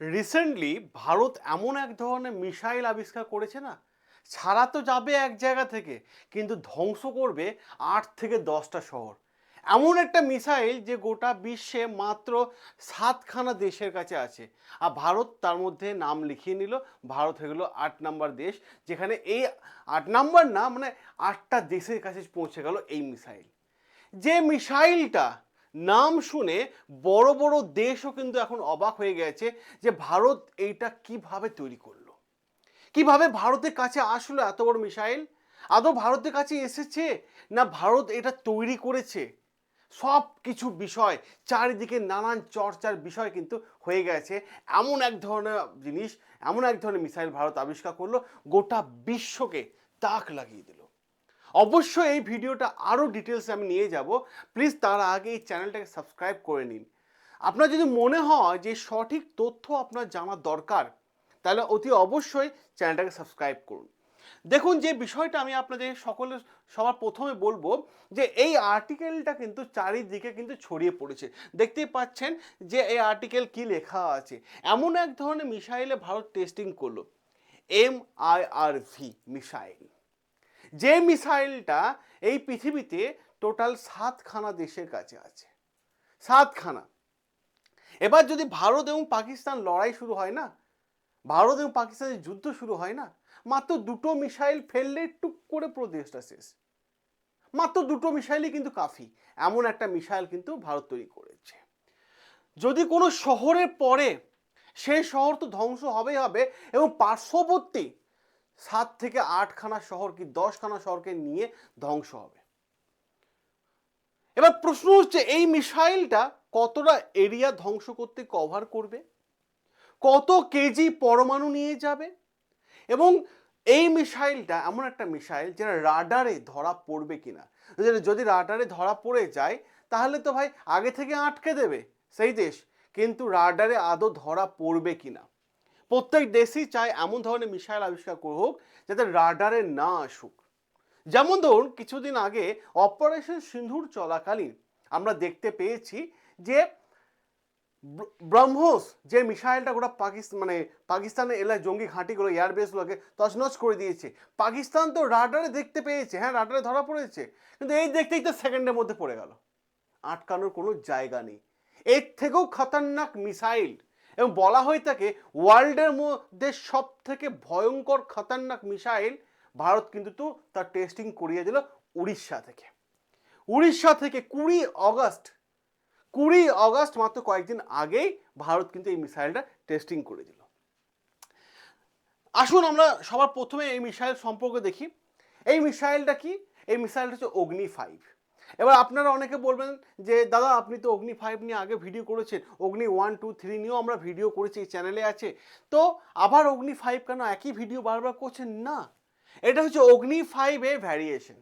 Recently Bharat এমন এক ধরনের মিসাইল আবিষ্কার করেছে না? ছাড়া তো যাবে এক জায়গা থেকে, কিন্তু ধ্বংস করবে আট থেকে দশটা শহর। এমন একটা মিসাইল যে গোটা বিশ্বে মাত্র সাতখানা দেশের কাছে আছে। আর ভারত তার মধ্যে নাম লিখিয়ে নিল, ভারত হয়ে গেল আট নাম্বার দেশ, যেখানে এই আট নাম্বার না মানে আটটা দেশের কাছে পৌঁছে গেল এই মিসাইল। যে মিসাইলটা নাম শুনে বড় বড় দেশও কিন্তু এখন অবাক হয়ে গেছে যে ভারত এইটা কীভাবে তৈরি করল? কীভাবে ভারতের কাছে আসলো এত বড় মিসাইল? আদৌ ভারতের কাছে এসেছে না ভারত এটা তৈরি করেছে? সব কিছু বিষয়, চারিদিকে নানান চর্চার বিষয় কিন্তু হয়ে গেছে। এমন এক ধরনের জিনিস, এমন এক ধরনের মিসাইল ভারত আবিষ্কার করল, গোটা বিশ্বকে তাক লাগিয়ে দিল। অবশ্যই এই ভিডিওটা আরও ডিটেলসে আমি নিয়ে যাব। প্লিজ তার আগে এই চ্যানেলটাকে সাবস্ক্রাইব করে নিন। আপনার যদি মনে হয় যে সঠিক তথ্য আপনার জানা দরকার, তাহলে অতি অবশ্যই চ্যানেলটাকে সাবস্ক্রাইব করুন। দেখুন, যে বিষয়টা আমি আপনাদের সকলে সবার প্রথমে বলব যে এই আর্টিকেলটা কিন্তু চারিদিকে কিন্তু ছড়িয়ে পড়েছে। দেখতেই পাচ্ছেন যে এই আর্টিকেল কি লেখা আছে। এমন এক ধরনের মিসাইলে ভারত টেস্টিং করল। M I R V missile. যে মিসাইলটা এই পৃথিবীতে টোটাল সাতখানা দেশের কাছে আছে। সাতখানা। এবার যদি ভারত এবং পাকিস্তান লড়াই শুরু হয় না, ভারত এবং পাকিস্তানের যুদ্ধ শুরু হয় না, মাত্র দুটো মিসাইল ফেললে টুক করে পুরো দেশটা শেষ। মাত্র দুটো মিসাইলই কিন্তু কাফি, এমন একটা মিসাইল কিন্তু ভারত তৈরি করেছে। যদি কোনো শহরের পরে সেই শহর তো ধ্বংস হবেই হবে এবং পার্শ্ববর্তী সাত থেকে আটখানা শহর কি দশখানা শহরকে নিয়ে ধ্বংস হবে? এবার প্রশ্ন হচ্ছে, এই মিসাইলটা কতটা এরিয়া ধ্বংস করতে কভার করবে? কত কেজি পরমাণু নিয়ে যাবে? এবং এই মিসাইলটা এমন একটা মিসাইল যেটা রাডারে ধরা পড়বে কিনা? যদি- যদি রাডারে ধরা পড়ে যায়, তাহলে তো ভাই আগে থেকে আটকে দেবে সেই দেশ, কিন্তু রাডারে আদৌ ধরা পড়বে কিনা? প্রত্যেক দেশই চায় এমন ধরনের মিসাইল আবিষ্কার করুক যাতে রাডারে না আসুক। যেমন ধরুন, কিছুদিন আগে অপারেশন সিন্ধুর চলাকালীন আমরা দেখতে পেয়েছি যে ব্র- ব্রহ্মোস যে মিসাইলটা গোটা পাকিস্তান মানে পাকিস্তানের এলাকায় জঙ্গি ঘাঁটিগুলো, এয়ারবেসগুলোকে তছনছ করে দিয়েছে। পাকিস্তান তো রাডারে দেখতে পেয়েছে হ্যাঁ রাডারে ধরা পড়েছে, কিন্তু এই দেখতেই তো সেকেন্ডের মধ্যে পড়ে গেল। আটকানোর কোনো জায়গা নেই। এর থেকেও খতরনাক মিসাইল এবং বলা হয়ে থাকে ওয়ার্ল্ডের মধ্যে সব থেকে ভয়ঙ্কর খতরনাক মিসাইল ভারত কিন্তু তো তার টেস্টিং করিয়ে দিল উড়িষ্যা থেকে। উড়িষ্যা থেকে কুড়ি অগস্ট কুড়ি অগস্ট মাত্র কয়েকদিন আগেই ভারত কিন্তু এই মিসাইলটা টেস্টিং করে দিল। আসুন আমরা সবার প্রথমে এই মিসাইল সম্পর্কে দেখি। এই মিসাইলটা কি? এই মিসাইলটা হচ্ছে অগ্নি ফাইভ এবার আপনারা অনেকে বলবেন যে, দাদা, আপনি তো অগ্নি ফাইভ নিয়ে আগে ভিডিও করেছেন। অগ্নি ওয়ান টু থ্রি নিয়েও আমরা ভিডিও করেছি, এই চ্যানেলে আছে। তো আবার অগ্নি ফাইভ কেন একই ভিডিও বারবার করছেন? না। এটা হচ্ছে অগ্নি ফাইভের ভ্যারিয়েশন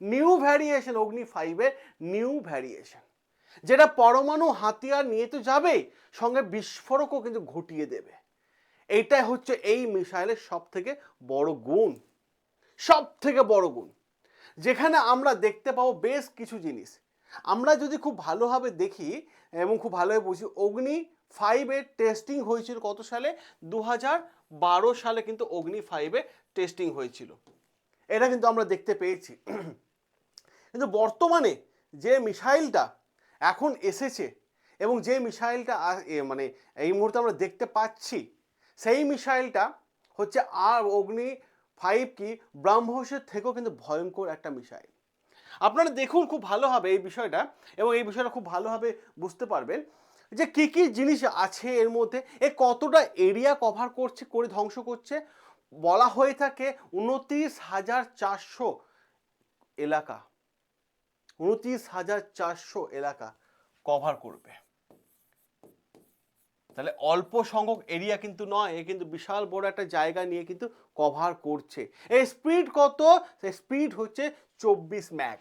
নিউ ভ্যারিয়েশন অগ্নি ফাইভের নিউ ভ্যারিয়েশন যেটা পরমাণু হাতিয়ার নিয়ে তো যাবেই, সঙ্গে বিস্ফোরকও কিন্তু ঘটিয়ে দেবে। এইটাই হচ্ছে এই মিসাইলের সব থেকে বড় গুণ। সব থেকে বড় গুণ। যেখানে আমরা দেখতে পাবো বেশ কিছু জিনিস। আমরা যদি খুব ভালোভাবে দেখি এবং খুব ভালোভাবে বুঝি, অগ্নি ফাইভের টেস্টিং হয়েছিল কত সালে? দু বারো সালে কিন্তু অগ্নি ফাইভে টেস্টিং হয়েছিল। এটা কিন্তু আমরা দেখতে পেয়েছি। কিন্তু বর্তমানে যে মিসাইলটা এখন এসেছে এবং যে মিসাইলটা মানে এই মুহূর্তে আমরা দেখতে পাচ্ছি, সেই মিসাইলটা হচ্ছে আর অগ্নি ফাইভ কি ব্রহ্মসের থেকেও কিন্তু ভয়ঙ্কর একটা মিসাইল আপনারা দেখুন খুব ভালোভাবে এই বিষয়টা এবং এই বিষয়টা খুব ভালোভাবে বুঝতে পারবেন যে কী কী জিনিস আছে এর মধ্যে, এ কতটা এরিয়া কভার করছে, করে ধ্বংস করছে। বলা হয়ে থাকে উনত্রিশ হাজার চারশো এলাকা। উনত্রিশ হাজার চারশো এলাকা কভার করবে। তাহলে অল্প সংখ্যক এরিয়া কিন্তু নয়, এ কিন্তু বিশাল বড় একটা জায়গা নিয়ে কিন্তু কভার করছে। এই স্পিড কত? স্পিড হচ্ছে চব্বিশ ম্যাক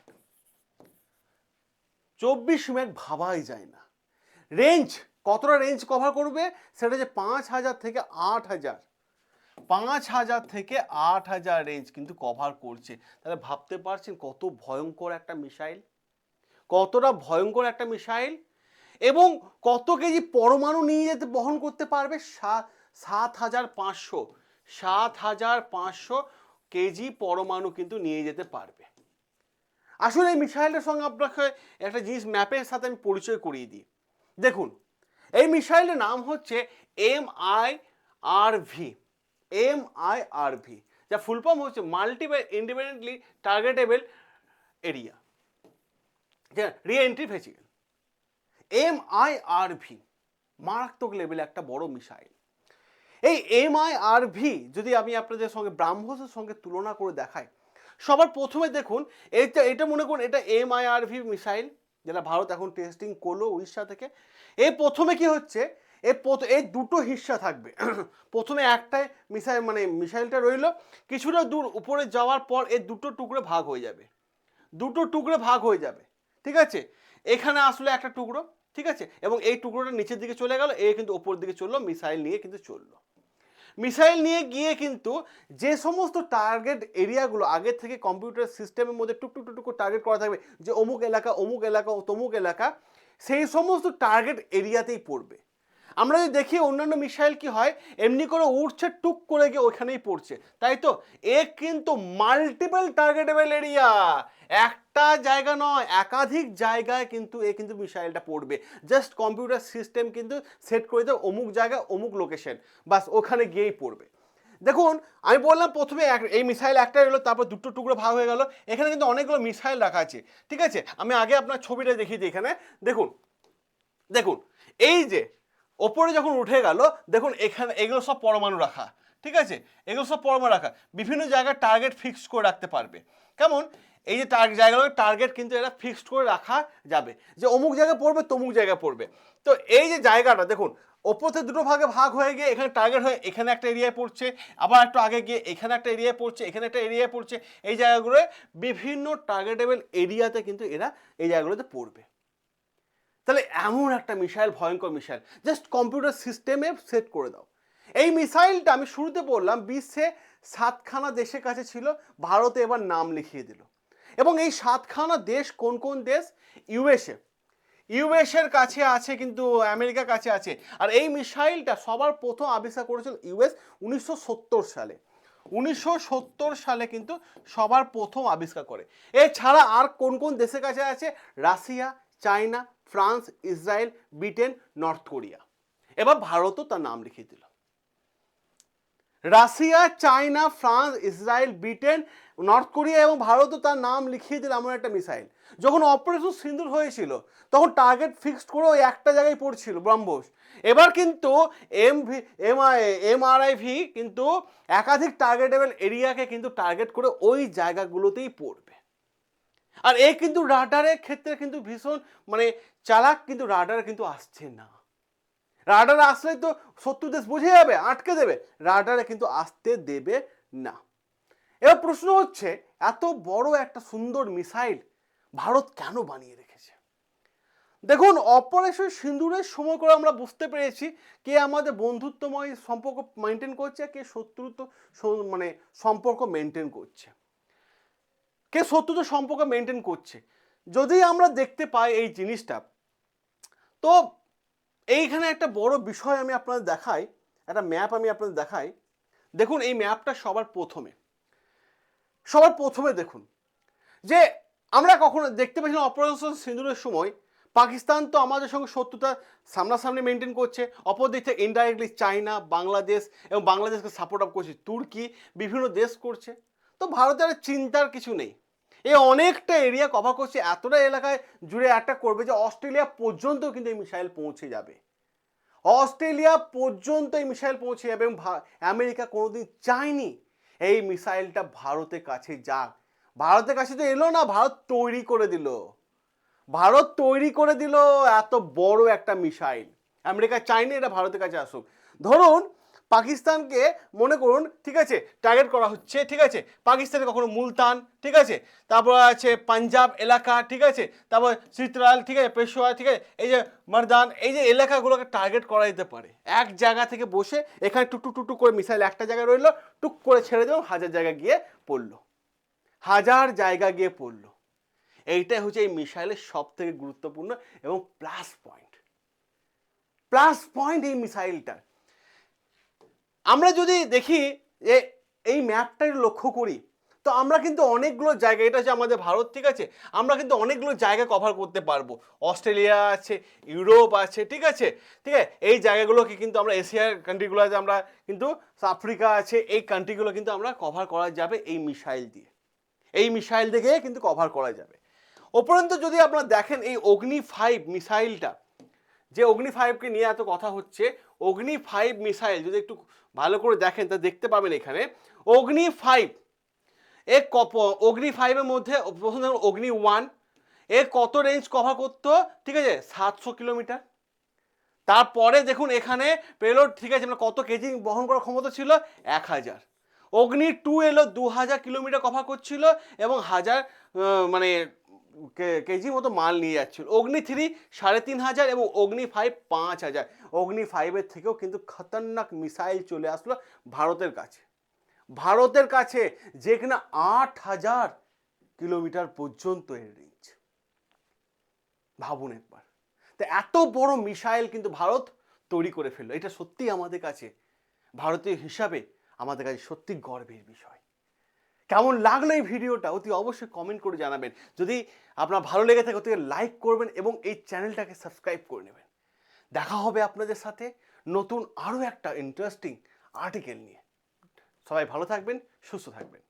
চব্বিশ ম্যাক ভাবাই যায় না। রেঞ্জ কতটা রেঞ্জ কভার করবে? সেটা যে পাঁচ হাজার থেকে আট হাজার। পাঁচ হাজার থেকে আট হাজার রেঞ্জ কিন্তু কভার করছে। তাহলে ভাবতে পারছেন কত ভয়ঙ্কর একটা মিসাইল কতটা ভয়ঙ্কর একটা মিসাইল এবং কত কেজি পরমাণু নিয়ে যেতে বহন করতে পারবে? সাত সাত হাজার পাঁচশো, সাত হাজার পাঁচশো কেজি পরমাণু কিন্তু নিয়ে যেতে পারবে। আসলে এই মিসাইলটার সঙ্গে আপনাকে একটা জিনিস ম্যাপের সাথে আমি পরিচয় করিয়ে দিই। দেখুন, এই মিসাইলের নাম হচ্ছে M I R V, M I R V, যা ফুল ফর্ম হচ্ছে multiple independently targetable area re entry vehicle M I R V মারাত্মক লেভেলে একটা বড় মিসাইল এই এম আই আর ভি যদি আমি আপনাদের সঙ্গে ব্রাহ্মসের সঙ্গে তুলনা করে দেখাই, সবার প্রথমে দেখুন, এটা এটা মনে করুন, এটা M I R V missile যেটা ভারত এখন টেস্টিং করল উড়িষ্যা থেকে। এই প্রথমে কি হচ্ছে প্রথ- এই দুটো হিস্সা থাকবে। প্রথমে একটাই মিসাইল মানে মিসাইলটা রইল, কিছুটা দূর উপরে যাওয়ার পর এই দুটো টুকরো ভাগ হয়ে যাবে। দুটো টুকরো ভাগ হয়ে যাবে, ঠিক আছে? এখানে আসলে একটা টুকরো ঠিক আছে? এবং এই টুকরোটা নিচের দিকে চলে গেল, এ কিন্তু ওপর দিকে চলল, মিসাইল নিয়ে কিন্তু চলল। মিসাইল নিয়ে গিয়ে কিন্তু যে সমস্ত টার্গেট এরিয়াগুলো আগে থেকে কম্পিউটার সিস্টেমের মধ্যে টুকটুক টুক টুক টুক করে টার্গেট করা থাকবে, যে অমুক এলাকা অমুক এলাকা, তমুক এলাকা, সেই সমস্ত টার্গেট এরিয়াতেই পড়বে। আমরা যদি দেখি অন্যান্য মিসাইল কি হয়, এমনি করে উঠছে টুক করে গিয়ে ওইখানেই পড়ছে। তাই তো? এ কিন্তু মাল্টিপল টার্গেটেবল এরিয়া একটা জায়গা নয়, একাধিক জায়গায় কিন্তু এ কিন্তু মিসাইলটা পড়বে। জাস্ট কম্পিউটার সিস্টেম কিন্তু সেট করে দেয় অমুক জায়গা অমুক লোকেশন বাস, ওখানে গিয়েই পড়বে। দেখুন, আমি বললাম প্রথমে এক, এই মিসাইল একটা এলো তারপর দুটো টুকরো ভাগ হয়ে গেল। এখানে কিন্তু অনেকগুলো মিসাইল রাখা আছে। ঠিক আছে? আমি আগে আপনার ছবিটা দেখিয়ে দিই এখানে। দেখুন দেখুন, এই যে ওপরে যখন উঠে গেল, দেখুন এখানে, এগুলো সব পরমাণু রাখা, ঠিক আছে? এগুলো সব পরমাণু রাখা। বিভিন্ন জায়গায় টার্গেট ফিক্সড করে রাখতে পারবে। কেমন? এই যে টার্গেট জায়গাগুলো টার্গেট কিন্তু এটা ফিক্সড করে রাখা যাবে। যে অমুক জায়গায় পড়বে, তমুক জায়গায় পড়বে। তো এই যে জায়গাটা, দেখুন, ওপর থেকে দুটো ভাগে ভাগ হয়ে গিয়ে এখানে টার্গেট হয়ে, এখানে একটা এরিয়ায় পড়ছে, আবার একটু আগে গিয়ে এখানে একটা এরিয়ায় পড়ছে, এখানে একটা এরিয়ায় পড়ছে। এই জায়গাগুলোয় বিভিন্ন টার্গেটেবল এরিয়াতে কিন্তু এরা এই জায়গাগুলোতে পড়বে। তাহলে এমন একটা মিসাইল, ভয়ঙ্কর মিসাইল। জাস্ট কম্পিউটার সিস্টেমে সেট করে দাও। এই মিসাইলটা আমি শুরুতে বললাম, বিশ্বে সাতখানা দেশের কাছে ছিল, ভারতে এবার নাম লিখিয়ে দিল। এবং এই সাতখানা দেশ কোন কোন দেশ? ইউএসএ। ইউএসের কাছে আছে কিন্তু আমেরিকার কাছে আছে। আর এই মিসাইলটা সবার প্রথম আবিষ্কার করেছিল ইউএস উনিশশো সত্তর সালে। উনিশশো সত্তর সালে কিন্তু সবার প্রথম আবিষ্কার করে। এছাড়া আর কোন কোন দেশের কাছে আছে? Russia, China France, Israel, Britain, North Korea. এবার ভারতও তার নাম লিখিয়ে দিল। Russia, China, France, Israel, Britain, North Korea এবং ভারতও তার নাম লিখিয়ে দিল এমন একটা মিসাইল। যখন অপারেশন সিন্দুর হয়েছিল, তখন টার্গেট ফিক্সড করে ওই একটা জায়গায় পড়ছিল, ব্রহ্মোস। এবার কিন্তু M V M I M R I V কিন্তু একাধিক টার্গেটেবল এরিয়াকে কিন্তু টার্গেট করে ওই জায়গাগুলোতেই পড়বে। আর এ কিন্তু রাডারের ক্ষেত্রে কিন্তু ভীষণ মানে চালাক কিন্তু রাডারে কিন্তু আসছে না। রাডারে আসলে তো শত্রু দেশ বুঝে যাবে, আটকে দেবে। রাডারে কিন্তু আসতে দেবে না। এবার প্রশ্ন হচ্ছে, এত বড় একটা সুন্দর মিসাইল ভারত কেন বানিয়ে রেখেছে? দেখুন, অপারেশন সিন্দুরের সময় করে আমরা বুঝতে পেরেছি কে আমাদের বন্ধুত্বময় সম্পর্ক মেনটেন করছে, কে শত্রুত্ব স- মানে সম্পর্ক মেনটেন করছে। কে শত্রুত সম্পর্ক মেনটেন করছে। যদি আমরা দেখতে পাই এই জিনিসটা তো এইখানে একটা বড় বিষয় আমি আপনাদের দেখাই, একটা ম্যাপ আমি আপনাদের দেখাই। দেখুন, এই ম্যাপটা সবার প্রথমে। সবার প্রথমে দেখুন যে আমরা কখনো দেখতে পাচ্ছিলাম অপারেশন সিঁদুরের সময়, পাকিস্তান তো আমাদের সঙ্গে শত্রুতা সামনাসামনি মেনটেন করছে অপর দিক থেকে ইনডাইরেক্টলি চায়না, বাংলাদেশ এবং বাংলাদেশকে সাপোর্ট আপ করছে, তুর্কি বিভিন্ন দেশ করছে। তো ভারতের চিন্তার কিছু নেই। এ অনেকটা এরিয়া কভার করছে, এতটা এলাকায় জুড়ে অ্যাটাক করবে যে অস্ট্রেলিয়া পর্যন্ত কিন্তু এই মিসাইল পৌঁছে যাবে। অস্ট্রেলিয়া পর্যন্ত এই মিসাইল পৌঁছে যাবে এবং আমেরিকা কোনোদিন চায়নি এই মিসাইলটা ভারতের কাছে যাক। ভারতের কাছে তো এলো না, ভারত তৈরি করে দিল। ভারত তৈরি করে দিল এত বড় একটা মিসাইল আমেরিকা চায়নি, এটা ভারতের কাছে আসুক। ধরুন পাকিস্তানকে মনে করুন, ঠিক আছে টার্গেট করা হচ্ছে, ঠিক আছে? পাকিস্তানে কখনো মুলতান, ঠিক আছে? তারপর আছে পাঞ্জাব এলাকা, ঠিক আছে? তারপর চিত্রাল, ঠিক আছে? পেশোয়া ঠিক আছে? এই যে মারদান, এই যে এলাকাগুলোকে টার্গেট করা যেতে পারে। এক জায়গা থেকে বসে এখানে টুক টুক টুক টুক করে মিসাইল একটা জায়গায় রইল, টুক করে ছেড়ে দেবো হাজার জায়গায় গিয়ে পড়ল। হাজার জায়গা গিয়ে পড়ল। এইটাই হচ্ছে এই মিসাইলের সব থেকে গুরুত্বপূর্ণ এবং প্লাস পয়েন্ট প্লাস পয়েন্ট এই মিসাইলটার আমরা যদি দেখি যে এই ম্যাপটা লক্ষ্য করি, তো আমরা কিন্তু অনেকগুলো জায়গা, এটা হচ্ছে আমাদের ভারত, ঠিক আছে? আমরা কিন্তু অনেকগুলো জায়গা কভার করতে পারব। অস্ট্রেলিয়া আছে, ইউরোপ আছে, ঠিক আছে? ঠিক আছে? এই জায়গাগুলোকে কিন্তু আমরা এশিয়ার কান্ট্রিগুলো আছে আমরা কিন্তু, আফ্রিকা আছে, এই কান্ট্রিগুলো কিন্তু আমরা কভার করা যাবে এই মিসাইল দিয়ে। এই মিসাইল থেকে কিন্তু কভার করা যাবে। উপরন্তু যদি আপনারা দেখেন এই অগ্নি ফাইভ মিসাইলটা যে অগ্নি ফাইভকে নিয়ে এত কথা হচ্ছে অগ্নি ফাইভ মিসাইল যদি একটু ভালো করে দেখেন, তা দেখতে পাবেন এখানে। অগ্নি ফাইভ এ কপ অগ্নি ফাইভের মধ্যে প্রথম দেখুন, অগ্নি ওয়ান এ কত রেঞ্জ কভার করতো? ঠিক আছে, সাতশো কিলোমিটার। তারপরে দেখুন, এখানে পেলোড ঠিক আছে মানে কত কেজি বহন করার ক্ষমতা ছিল? এক হাজার। অগ্নি টু এলো দু হাজার কিলোমিটার কভার করছিল এবং হাজার মানে কেজি মতো মাল নিয়ে যাচ্ছিল। অগ্নি থ্রি সাড়ে তিন হাজার এবং অগ্নি ফাইভ পাঁচ হাজার। অগ্নি ফাইভের থেকেও কিন্তু খতরনাক মিসাইল চলে আসলো ভারতের কাছে। ভারতের কাছে, যে কিনা আট হাজার কিলোমিটার পর্যন্ত এর রেঞ্জ ভাবুন একবার। তো এত বড় মিসাইল কিন্তু ভারত তৈরি করে ফেলল। এটা সত্যি আমাদের কাছে, ভারতীয় হিসাবে আমাদের কাছে সত্যি গর্বের বিষয়। কেমন লাগল এই ভিডিওটা অতি অবশ্যই কমেন্ট করে জানাবেন। যদি আপনার ভালো লেগে থাকে অতি লাইক করবেন এবং এই চ্যানেলটাকে সাবস্ক্রাইব করে নেবেন। দেখা হবে আপনাদের সাথে নতুন আরও একটা ইন্টারেস্টিং আর্টিকেল নিয়ে। সবাই ভালো থাকবেন, সুস্থ থাকবেন।